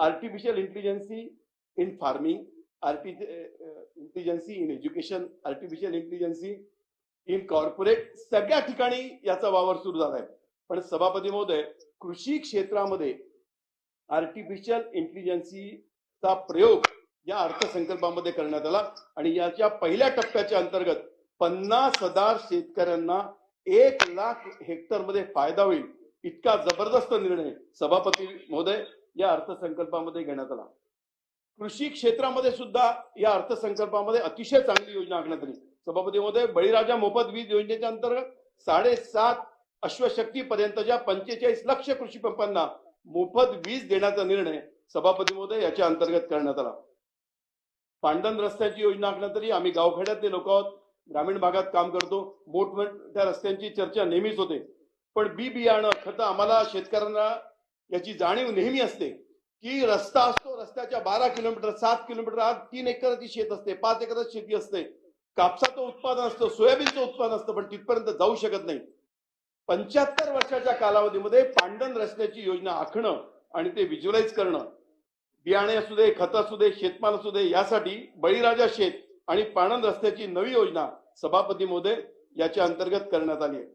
Artificial intelligence in farming intelligence in education artificial intelligence in corporate सगळ्या ठिकाणी याचा वावर सुरू झाला आहे पण सभापती महोदय कृषी क्षेत्रामध्ये आर्टिफिशियल इंटेलिजन्सीचा प्रयोग या अर्थसंकल्पामध्ये करण्यात आला आणि याच्या पहिल्या टप्प्याच्या अंतर्गत पन्नास हजार शेतकऱ्यांना एक लाख हेक्टरमध्ये फायदा होईल इतका जबरदस्त निर्णय सभापती महोदय या अर्थसंकल्पामध्ये घेण्यात आला. कृषी क्षेत्रामध्ये सुद्धा या अर्थसंकल्पामध्ये अतिशय चांगली योजना आखण्यात आली. सभापती महोदय बळीराजा मोफत वीज योजनेच्या अंतर्गत साडेसात अश्वशक्ती पर्यंतच्या पंचेचाळीस लक्ष कृषी पंपांना मोफत वीज देण्याचा निर्णय सभापती महोदय याच्या अंतर्गत करण्यात आला. पांडन रस्त्याची योजना आखण्यात आली. आम्ही गावखेड्यातले लोक आहोत. ग्रामीण भागात काम करतो. मोठमोठ्या रस्त्यांची चर्चा नेहमीच होते. पण बी बियाणं खतं आम्हाला शेतकऱ्यांना याची जाणीव नेहमी असते की रस्ता असतो रस्त्याच्या बारा किलोमीटर सात किलोमीटर आत तीन एकराची शेत असते पाच एकराची शेती असते. कापसाचं उत्पादन असतं सोयाबीनचं उत्पादन असतं पण तिथपर्यंत जाऊ शकत नाही. पंच्याहत्तर वर्षाच्या कालावधीमध्ये पांडन रचण्याची योजना आखणं आणि ते व्हिज्युअलाइज करणं. बियाणे असू दे खत असू दे शेतमाल असू दे यासाठी बळीराजा शेत आणि पाणंद रस्त्याची नवी योजना सभापती मोदे याच्या अंतर्गत करण्यात आली आहे.